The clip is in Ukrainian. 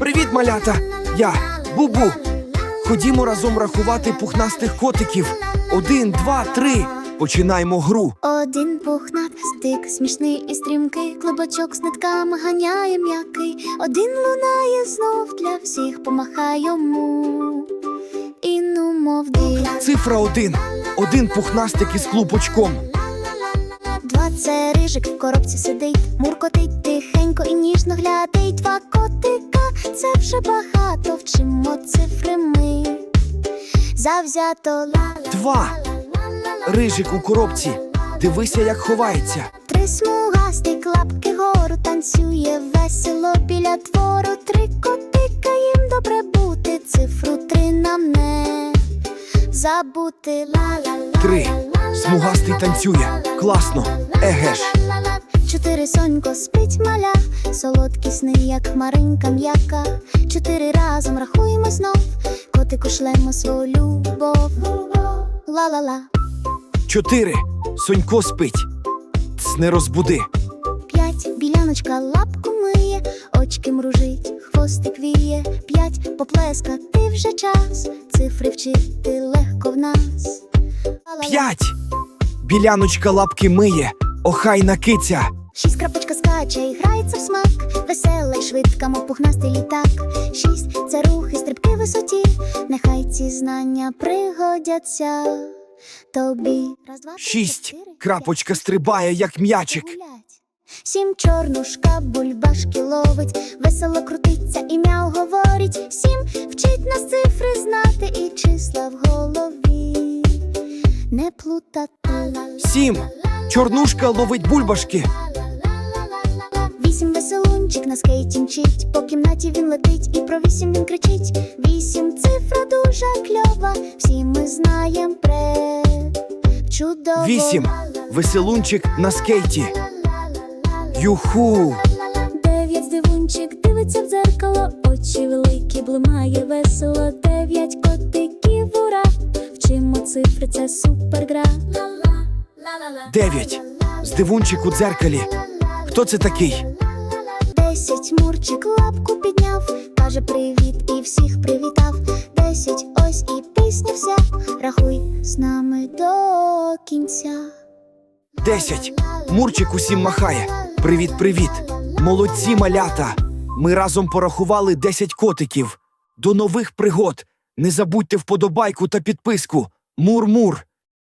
Привіт, малята! Я Бубу. Ходімо разом рахувати пухнастих котиків. Один, два, три. Починаємо гру. Один пухнастик, смішний і стрімкий, клубочок з нитками ганяє м'який. Один лунає знов для всіх, помахай йому. І ну мов див. Цифра один. Один пухнастик із клубочком. Це рижик в коробці сидить, муркотить тихенько і ніжно глядить. Два котика, це вже багато, вчимо цифри ми. Завзято ла-ла. Два. Рижик у коробці. Дивися, як ховається. Три смугастик, лапки гору танцює весело біля двору. Три котика їм добре бути. Цифру три нам не забути. Ла-ла-ла. Три. Смугастий танцює. Класно. Еге ж. Чотири сонько спить маля, солодкі сни, як хмаринка м'яка. Чотири разом рахуємо знов, котику шлемо свою любов. Ла-ла-ла. Чотири. Сонько спить. Не розбуди. П'ять біляночка лапку миє, очки мружить, хвостик віє. П'ять поплескати вже час, цифри вчити легко в нас. Ла-ла-ла. П'ять. Біляночка лапки миє. Охайна киця. Шість крапочка скаче і грається в смак, весела й швидка, мов пухнастий літак. Шість це рухи, стрибки в висоті. Нехай ці знання пригодяться тобі. Раз, два, три, Шість. чотири, Крапочка п'ять, стрибає, як м'ячик. гулять. Сім чорнушка бульбашки ловить, весело крутиться і мяу говорить. Сім вчить нас цифри знати і числа в голові. Не плутати. Сім. Чорнушка ловить бульбашки. Вісім веселунчик на скейті мчить, по кімнаті він летить і про вісім він кричить. Вісім цифра дуже кльова, всі ми знаєм пре. Чудово. Вісім. Веселунчик на скейті. Юху. Дев'ять здивунчик дивиться в дзеркало, очі великі, блимає весело. Дев'ять котиків, ура! Вчимо цифри, це супергра. Дев'ять. Здивунчик у дзеркалі. Хто це такий? Десять мурчик лапку підняв, каже привіт і всіх привітав. Десять ось і пісня вся. Рахуй з нами до кінця. Десять. Мурчик усім махає. Привіт, привіт. Молодці малята. Ми разом порахували 10 котиків. До нових пригод. Не забудьте вподобайку та підписку. Мур-мур.